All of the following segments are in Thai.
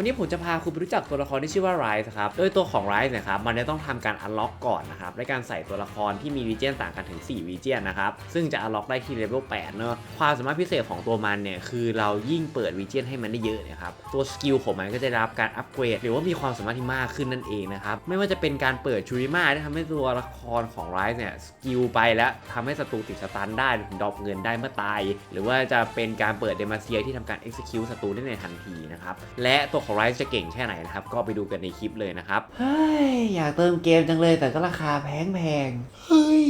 วันนี้ผมจะพาคุณไปรู้จักตัวละครที่ชื่อว่าไรส์ครับ โดยตัวของไรส์นี่ยครับ มันจะต้องทำการอันล็อกก่อนนะครับในการใส่ตัวละครที่มีวีเจนต่างกันถึง 4 วีเจนนะครับ ซึ่งจะอันล็อกได้ที่เลเวล8เนอะความสามารถพิเศษของตัวมันเนี่ย คือเรายิ่งเปิดวีเจนให้มันได้เยอะนี่ยครับ ตัวสกิลของมันก็จะได้รับการอัปเกรด หรือว่ามีความสามารถที่มากขึ้นนั่นเองนะครับ ไม่ว่าจะเป็นการเปิดชูริมาที่ทำให้ตัวละครของไรส์เนี่ยสกิลไปแล้วทำให้ศัตรูติดสตันได้ถึงดรอปเงินได้เมื่อตาย หรือว่าจะเป็นการเปิดเดมาเซียที่ทำการ execute ศัตรูได้ในทันทีนะครับและตัวของไรส์จะเก่งแค่ไหนนะครับ ก็ไปดูกันในคลิปเลยนะครับ เฮ้ย อยากเติมเกมจังเลยแต่ก็ราคาแพงแพงๆเฮ้ย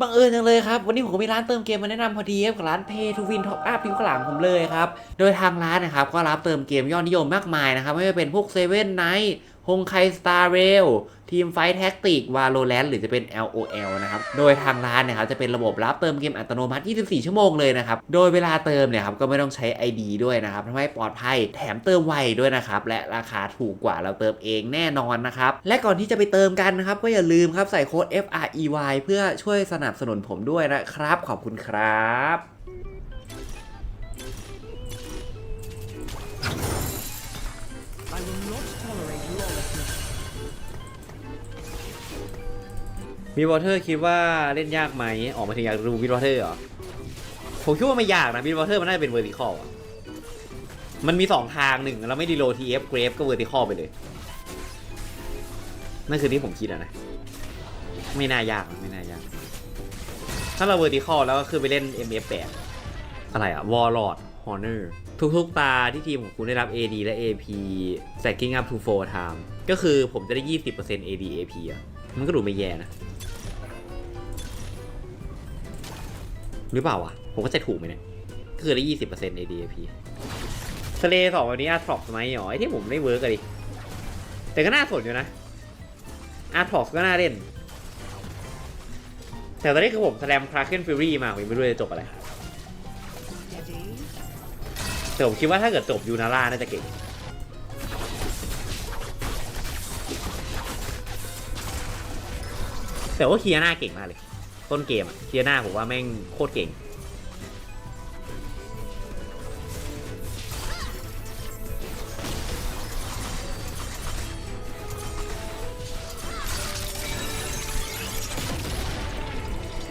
บังเอิญจังเลยครับ วันนี้ผมก็มีร้านเติมเกมมาแนะนำพอดีครับกับร้าน Pay to Win Top Up พิมพ์ข้างหลังผมเลยครับ โดยทางร้านนะครับก็รับเติมเกมยอดนิยมมากมายนะครับไม่ว่าจะเป็นพวก Seven Night ฮงไคสตาร์เรล ทีมไฟแท็กติกวาโลแรนหรือจะเป็น LOL นะครับ โดยทางร้านเนะครับจะเป็นระบบรับเติมเกมอัตโนมัติ 24 ชั่วโมงเลยนะครับ โดยเวลาเติมเนี่ยครับก็ไม่ต้องใช้ ID ด้วยนะครับทำให้ปลอดภัยแถมเติมไวด้วยนะครับ และราคาถูกกว่าเราเติมเองแน่นอนนะครับ และก่อนที่จะไปเติมกันนะครับ ก็อย่าลืมครับใส่โค้ด FREY เพื่อช่วยสนับสนุนผมด้วยนะครับ ขอบคุณครับ วิวอเตอร์คิดว่าเล่นยากไหมออกมาถึงอยากดูวิวอเตอร์เหรอ ผมคิดว่าไม่ยากนะวิวอเตอร์มันน่าจะเป็นเวอร์ติคอลมันมีสองทางหนึ่งเราไม่ดีโลทีเอฟเกรฟก็เวอร์ติคอลไปเลย นั่นคือที่ผมคิดอะนะ ไม่น่ายากไม่น่ายาก ถ้าเราเวอร์ติคอลแล้วก็คือไปเล่น MF8 อะไรอะ Warlord Honor ทุกๆตาที่ทีมของคุณได้รับ AD และ AP stacking up to 4 time ก็คือผมจะได้ 20% AD AP อะ มันก็ดูไม่แย่นะ หรือเปล่าวะ ผมก็จะถูกไหมเนี่ยก็คือได้20% ADAP ทะเลสองวันนี้อาร์ทรอกไหมหรอไอที่ผมไม่เวิร์กอะดิ แต่ก็น่าสนอยู่นะ อาร์ทรอกก็น่าเล่น แต่ตอนนี้คือผมแสดงคราเคนฟิวรี่มาผมไม่รู้จะจบอะไรแต่ผมคิดว่าถ้าเกิดจบยูนาร่าน่าจะเก่ง แต่ว่าเคียนาเก่งมากเลย ต้นเกมอะเคียนาผมว่าแม่งโคตรเก่ง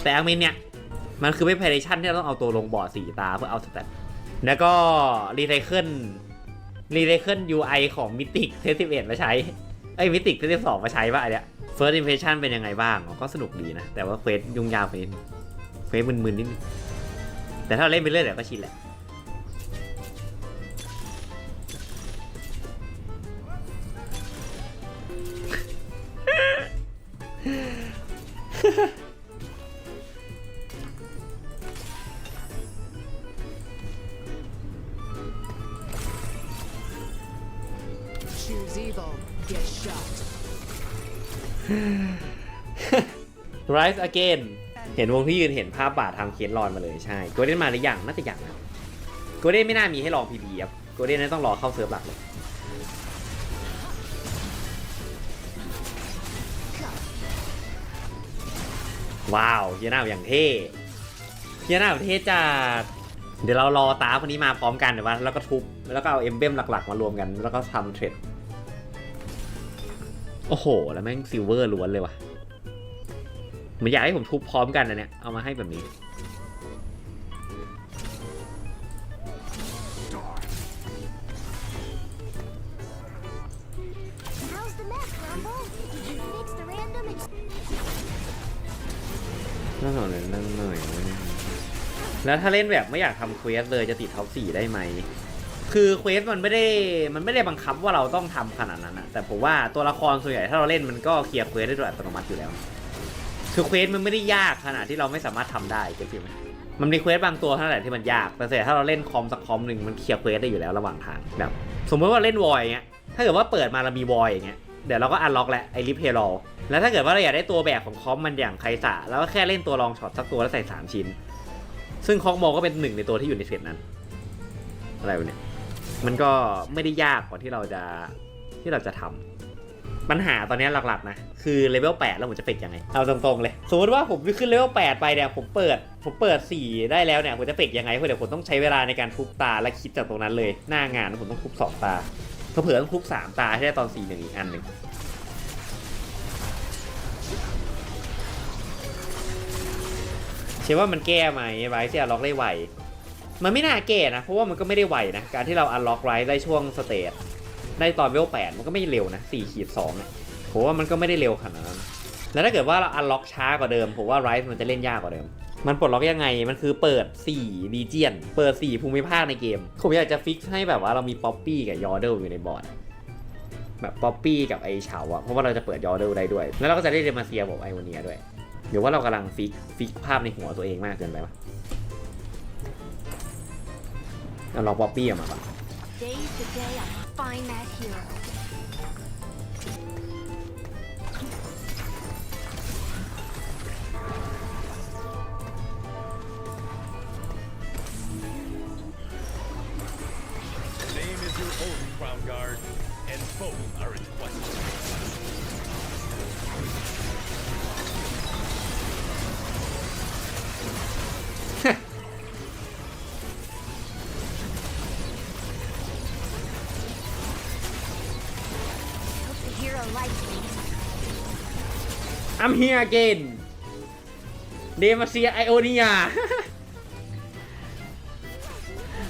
แต่อามินเนี่ย มันคือไม่เพลชันที่เราต้องเอาตัวลงบอร์ดสีตาเพื่อเอาสแตทแล้วก็รีไซเคิลรีไซเคิล UI ของมิติกเทสติเอ็ดมาใช้ไอ้มิติกเทสสองมาใช้ป่ะอันเนี้ย First Impression เป็นยังไงบ้างก็สนุกดีนะ แต่ว่าเควสยุ่งยากไปนิดนึงเควสมึนๆนิดนึงแต่ถ้าเราเล่นไปเรื่อยเดี๋ยวก็ชินแหละ Rise Again เห็นวงที่ยืนเห็นภาพบาดทางเคียนรอนมาเลยใช่โกลเด้นมาหรือยังน่าจะยังนะโกลเด้นไม่น่ามีให้ลอง PB ครับโกลเด้นน่าต้องรอเข้าเซิร์ฟหลักเลยว้าวเฮียหน้าอย่างเท่เฮียหน้าแบบเท่จัดเดี๋ยวเรารอตาคนนี้มาพร้อมกันเดี๋ยวว่าแล้วก็ทุบแล้วก็เอาเอ็มเบมหลักๆ มารวมกัน แล้วก็ทำเทรดโอ้โห แล้วแม่งซิลเวอร์ล้วนเลยว่ะ เหมันอยากให้ผมทุบพร้อมกันนะเนี่ย เอามาให้แบบนี้ How's the mess, Rumble? Did you fix the random ex- นั่งหน่อยนั่งหน่อยแล้วถ้าเล่นแบบไม่อยากทำเควสเลยจะติดท็อปสี่ได้ไหม คือเควสมันไม่ได้ มันไม่ได้บังคับว่าเราต้องทำขนาดนั้นนะแต่ผมว่าตัวละครส่วนใหญ่ถ้าเราเล่นมันก็เคลียร์เควสได้โดยอัตโนมัติอยู่แล้ว คือเควสมันไม่ได้ยากขนาดที่เราไม่สามารถทำได้เก็ตไหมมันมีเควสบางตัวเท่าไหร่ที่มันยาก แต่เสร็จถ้าเราเล่นคอมสักคอมหนึ่งมันเคลียร์เควสได้อยู่แล้วระหว่างทางแบบสมมติว่าเล่นวอยอย่างเงี้ย ถ้าเกิดว่าเปิดมาเรามีวอยอย่างเงี้ย เดี๋ยวเราก็อันล็อกแหละไอริเพลอแล้วถ้าเกิดว่าเราอยากได้ตัวแบบของคอมมันอย่างไคสะแล้วก็แค่เล่นตัวรองช็อตสักตัวแล้วใส่สามชิ้น ซึ่งคอกโมก็เป็นหนึ่งในตัวที่อยู่ในเซตนั้น อะไรวะเนี่ย มันก็ไม่ได้ยากกว่าที่เราจะที่เราจะทำ ปัญหาตอนนี้หลักๆนะคือเลเวล8แล้วผมจะเป็ดยังไง เอาตรงๆเลย สมมติว่าผมขึ้นเลเวล8ไปเนี่ยผมเปิด ผมเปิด 4 ได้แล้วเนี่ยผมจะเป็ดยังไงเพราะเดี๋ยวผมต้องใช้เวลาในการทุบตาและคิดจากตรงนั้นเลย หน้างานผมต้องทุบสองตาเผื่อต้องทุกสามตาให้ได้ตอนสี่หนึ่งอีกอันหนึ่งเชื่อว่ามันแก้ไหมไรที่อล็อกได้ไวมันไม่น่าแก้นะเพราะว่ามันก็ไม่ได้ไวนะการที่เราอันล็อกไรได้ช่วงสเตจ ได้ตอนเวลแปดมันก็ไม่เร็วนะสี่ขีดสองเนี่ยผมว่ามันก็ไม่ได้เร็วขนาดนั้น แล้วถ้าเกิดว่าเราอันล็อกช้ากว่าเดิม ผมว่าไรซ์มันจะเล่นยากกว่าเดิม มันปลดล็อกยังไง มันคือเปิด4รีเจียน เปิด 4 ภูมิภาคในเกม ผมอยากจะฟิกให้แบบว่าเรามีป๊อปปี้กับยอร์เดลอยู่ในบอร์ด แบบป๊อปปี้กับไอเฉาอะเพราะว่าเราจะเปิดยอร์เดลได้ด้วย แล้วเราก็จะได้เดมาเซียบอกไอวเนียด้วยเดี๋ยวว่าเรากำลังฟิกฟิกภาพในหัวตัวเองมากเกินไปปะเราลองป๊อปปี้ออกมาปะ find that hero. I'm here again เดมาเซียไอโอเนีย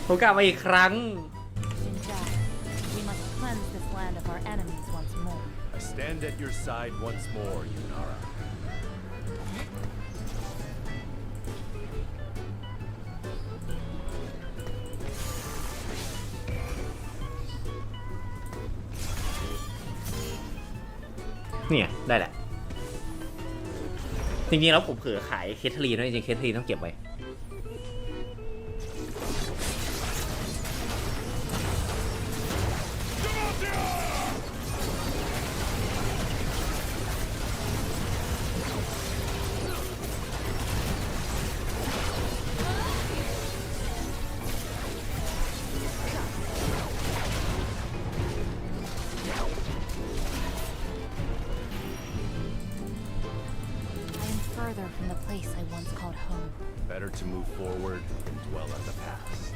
ผมกลับมาอีกครั้ง Xinjiang, we must cleanse this land of our enemies once more. I stand at your side once more, Yunara. เนี่ย ได้แหละ จริงๆแล้วผมเผลอขายเคทเทอรีนด้วยจริงๆเคทเทอรีนต้องเก็บไว้ Better to move forward and dwell on the past.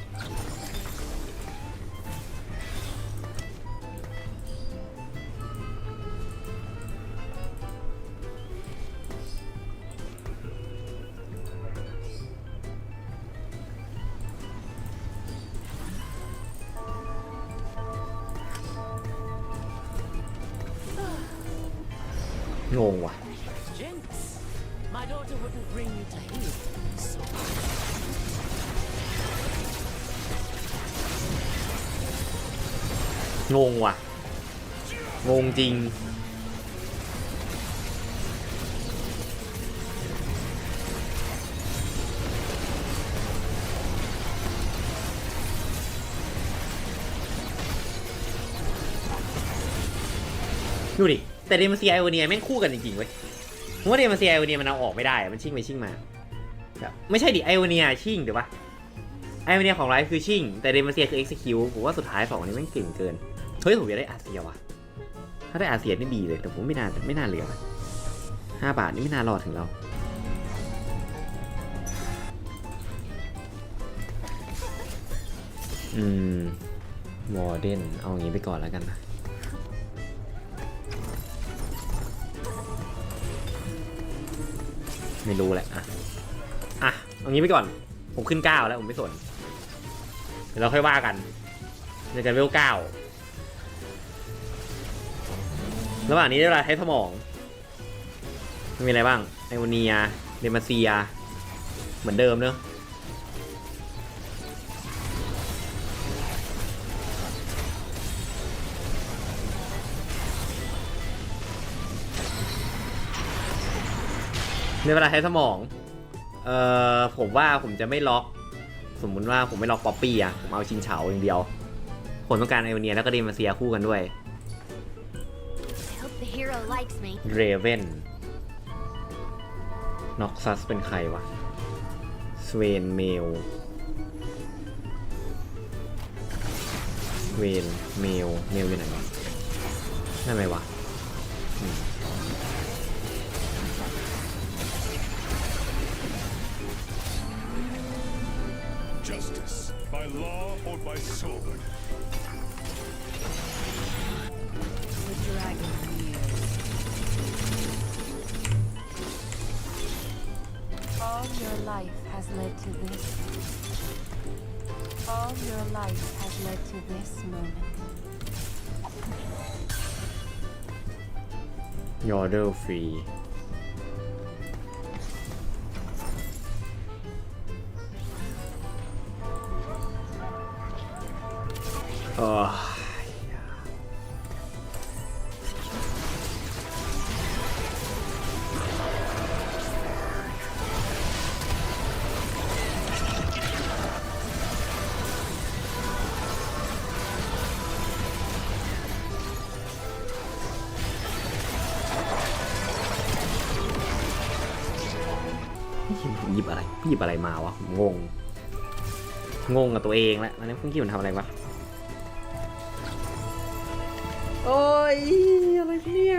ง งงว่ะ งงจริง ดูดิ แต่เดมาเซียไอโอเนียแม่งคู่กันจริงๆเว้ยผมว่าเดมาเซียไอโอเนียมันเอาออกไม่ได้ มันชิ่งไปชิ่งมาแบบไม่ใช่ดิไอโอเนียชิ่งเดี๋ยวปะไอโอเนียของไลฟ์คือชิ่ง แต่เดมาเซียคือเอ็กซิคิวผมว่าสุดท้ายสองอันนี้แม่งเก่งเกิน เฮ้ยผมอยากได้อาเซียว่ะ ถ้าได้อาเซียนี่ดีเลย แต่ผมไม่น่าไม่น่าเหลือห้าบาทนี่ไม่น่ารอดถึงเรา อืมวอร์เดนเอาอย่างนี้ไปก่อนแล้วกันนะไม่รู้แหละ อะ อะ เอางี้ไปก่อน ผมขึ้นเก้าแล้วผมไม่สน เดี๋ยวเราค่อยว่ากัน ในการเวลเก้า ระหว่างนี้ได้เวลาใช้สมอง มีอะไรบ้างไอโอเนียเดมาเซีย เหมือนเดิมเนอะในเวลาใช้สมอง เอ่อ ผมว่าผมจะไม่ล็อก สมมุติว่าผมไม่ล็อกป๊อปปี้อะผมเอาชินเฉาอย่างเดียว ผมต้องการไอโอเนียแล้วก็เดมาเซียคู่กันด้วย เรเวนน็อกซัสเป็นใครวะ สเวนเมลเวนเมล เมลอยู่ไหนวะ นั่นไหมวะ your life has led to this. All your life has led to this moment. Free. Oh. บอะไรหยิบอะไรมาวะผมงง งงกับตัวเองแล้วอันนี้เพิ่งคิดมันทำอะไรวะโอ้ยอะไรเนี่ย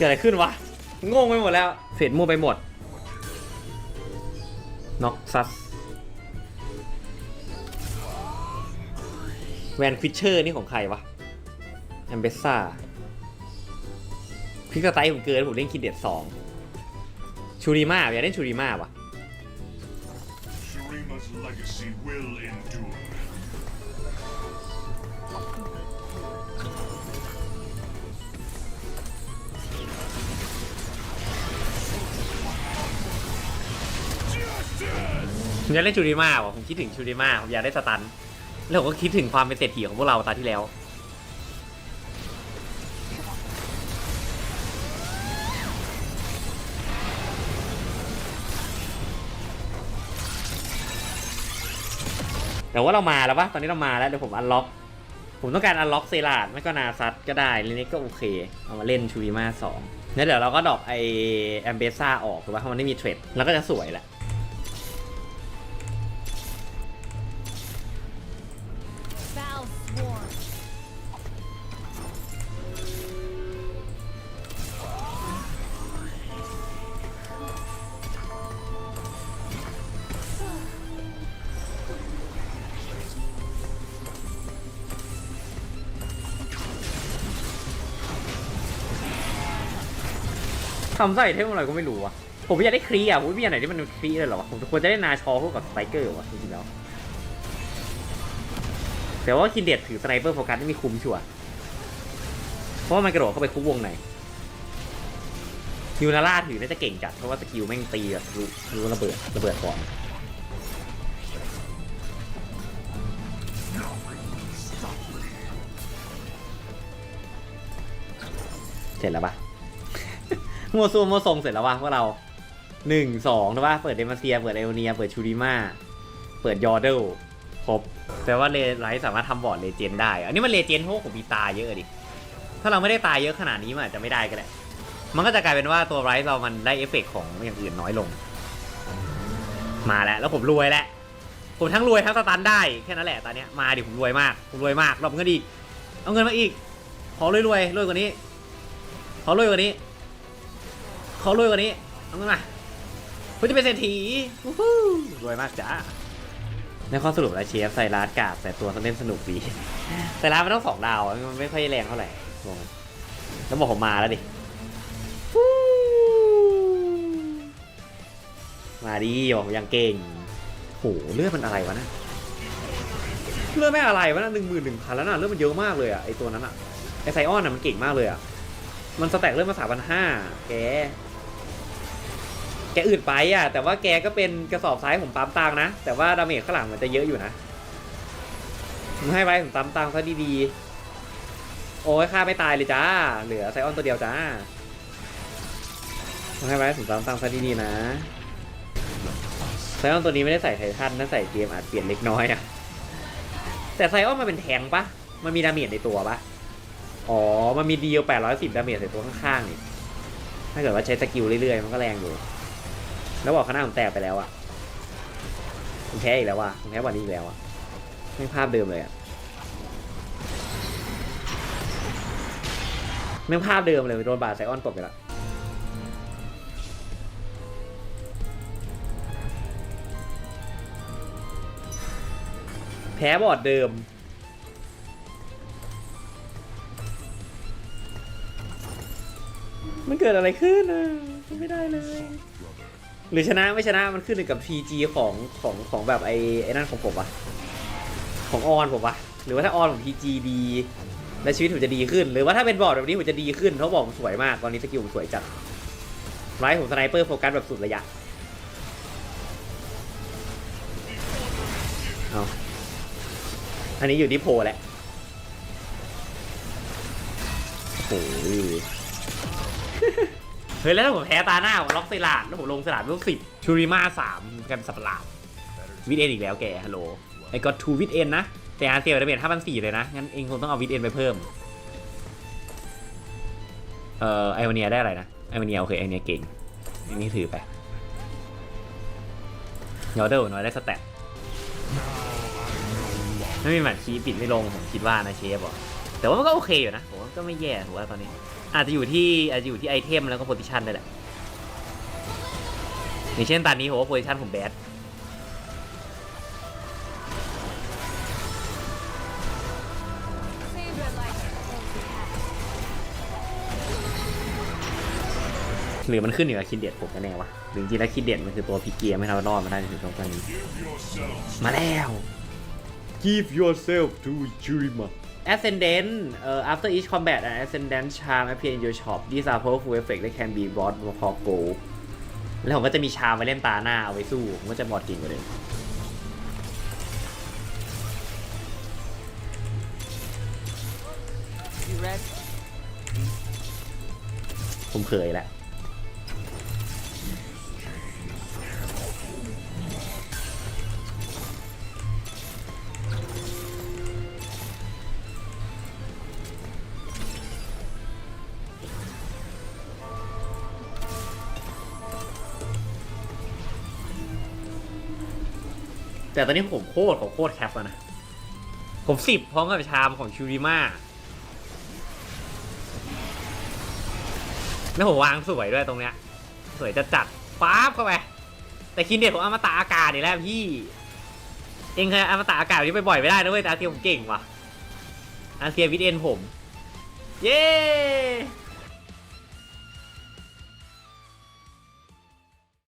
กิดอะไรขึ้นวะงงไปหมดแล้วเฟดมั่วไปหมดน็อกซัสแวนฟิชเชอร์นี่ของใครวะแอมเบสซ่าพิกสไตล์ผมเกินผมเล่นคิดเด็ดสองชูริมาอยากเล่นชูริมาวะ ผมอยากเล่นชูริมาวะผมคิดถึงชูริมาผมอยากได้สตัน แล้วผมก็คิดถึงความเป็นเศรษฐีของพวกเราตอนที่แล้ว แต่ว่าเรามาแล้วปะตอนนี้เรามาแล้วเดี๋ยวผมอันล็อก ผมต้องการอันล็อกเซราดไม่ก็นาซัตก็ได้เลนนี้ก็โอเค เอามาเล่นชูริมาสองแล้วเดี๋ยวเราก็ดรอกไอแอมเบซ่าออกถูกปะเพราะมันไม่มีเทรดแล้วก็จะสวยแหละ ทำใส่เทมอะไรก็ไม่รู้อะผมอยากได้ครีอะผมไม่อยากไหนที่มันครีเลยเหรอวะผมควรจะได้นาชอคู่กับสไตเกอร์วะจริงๆแล้วแต่ว่าคินเดดถือสไนเปอร์โฟกัสไม่มีคุ้มชัวร์เพราะว่ามันกระโดดเข้าไปคุกวงในยูนาร่าถือน่าจะเก่งจัดเพราะว่าสกิลแม่งตีแบบรู้รู้ระเบิดระเบิดก่อนเสร็จแล้วปะ มัวซูมัวทรงเสร็จแล้ววะพวกเราหนึ่งสองนะว่าเปิดเดมาเซีย เปิดเอโอเนีย เปิดชูริมาเปิดยอร์เดลครบแต่ว่าเลไลท์สามารถทำบอร์ดเลเจนได้ อันนี้มันเลเจนเพราะผมมีตาเยอะดิ ถ้าเราไม่ได้ตายเยอะขนาดนี้มันอาจจะไม่ได้ก็ได้ มันก็จะกลายเป็นว่าตัวไรท์เรามันได้เอฟเฟกต์ของอย่างอื่นน้อยลง มาแล้วแล้วผมรวยแล้ว ผมทั้งรวยทั้งสตันได้แค่นั้นแหละตอนนี้มาดิผมรวยมากผมรวยมากรอบเงินอีก เอาเงินมาอีก ขอรวยรวยรวยกว่านี้ ขอรวยกว่านี้ ขอรวยกว่านี้เอาเงินมาผมจะเป็นเศรษฐีวู้ฮู้รวยมากจ้าในข้อสรุปแล้วเชฟใส่ร้านกาดแต่ตัวเขาเล่นสนุกดีแต่ร้านมันต้องสองดาวอะมันไม่ค่อยแรงเท่าไหร่งงแล้วบอกผมมาแล้วดิฟู้มาดิบอกผมยังเก่งโหเลือดมันอะไรวะนะเลือดไม่อะไรวะนะหนึ่งหมื่นหนึ่งพันแล้วนะเลือดมันเยอะมากเลยอะไอตัวนั้นอะไอไซออนอะมันเก่งมากเลยอะมันสแต็กเลือดมาสามพันห้าแก อื่นไปอะ แต่ว่าแกก็เป็นกระสอบซ้ายผมปั๊มตังนะ แต่ว่าดาเมจข้างหลังมันจะเยอะอยู่นะผมให้ไว้ผมปั๊มตังซะดีๆ โอ้ยฆ่าไม่ตายเลยจ้า เหลือไซออนตัวเดียวจ้าผมให้ไว้ผมปั๊มตังซะดีๆนะ ไซออนตัวนี้ไม่ได้ใส่ไททันนะใส่เกมอาจเปลี่ยนเล็กน้อยอะแต่ไซออนมันเป็นแทงปะมันมีดาเมจในตัวปะอ๋อ มันมีดีล810 ดาเมจใส่ตัวข้างๆนี่ถ้าเกิดว่าใช้สกิลเรื่อยๆ มันก็แรงอยู่ แล้วบอกคณะผมแตกไปแล้วอะผมแพ้อีกแล้วอะผมแพ้วันนี้อีกแล้วอะไม่ภาพเดิมเลยอะไม่ภาพเดิมเลยโดนบาดไซออนตบไปละแพ้บอร์ดเดิมมันเกิดอะไรขึ้นอะไม่ได้เลย หรือชนะไม่ชนะมันขึ้นอยู่กับ PG ของของของแบบไอ้ไอ้นั่นของผมวะของออนผมวะหรือว่าถ้าออนของ PG ดีและชีวิตผมจะดีขึ้น หรือว่าถ้าเป็นบอร์ดแบบนี้ผมจะดีขึ้นเพราะบอกผมสวยมากตอนนี้สกิลผมสวยจัดไลฟ์ผมสไนเปอร์โฟกัสแบบสุดระยะเอาอันนี้อยู่ที่โพลแหละโอ้โห เฮ้ยแล้วถ้าผมแพ้ตาหน้าผมล็อกเซลาดแล้วผมลงสลาดลูกสิบชูริมาสามกันสับประหลาดวิดเอ็นอีกแล้วแกฮัลโหลไอ้ก็ทูวิดเอ็นนะแต่อาเซียดาเมจห้าพันสี่เลยนะ งั้นเองคงต้องเอาวิดเอ็นไปเพิ่ม เอ่อไอวาเนียได้อะไรนะไอวาเนียโอเคไอเนียเก่งอันนี้ถือไปยอเดอร์น้อยได้สแตทไม่มีหมัดคีปิดไม่ลงผมคิดว่านะเชฟบอก แต่ว่ามันก็โอเคอยู่นะผมว่าก็ไม่แย่ถือว่าตอนนี้ อาจจะอยู่ที่อาจจะอยู่ที่ไอเทมแล้วก็โพซิชันได้แหละอย่างเช่นตอนนี้ผมว่าโพซิชันผมแบดหรือมันขึ้นอยู่กับคิดเด็ดผมกันแน่วะหรือจริงๆแล้วคิดเด็ดมันคือตัวพิกเกียร์ไม่ทำรอดมาได้ถึงตอนนี้ มาแล้ว Give yourself to Jurima Ascendant เอ่อ after each combat an Ascendant charm appear in your shop these are powerful effects that can be brought for gold แล้วผมก็จะมีชามไว้เล่นตาหน้าเอาไว้สู้ผมก็จะบอดเก่งกว่าเดิม You ready? ผมเคยแล้ว แต่ตอนนี้ผมโคตรของโคตรแคปแล้วนะ ผมสิบพร้อมกับชามของชูริมาแล้วผมวางสวยด้วยตรงเนี้ย สวยจะจัดป๊าบเข้าไป แต่คินเด็ดผมอามตาอากาศนี่แหละพี่ เองเคยอามตาอากาศนี้ไปบ่อยไม่ได้นะเว้ยแต่อาเซียผมเก่งว่ะอาเซียวิดเอ็นผม เย้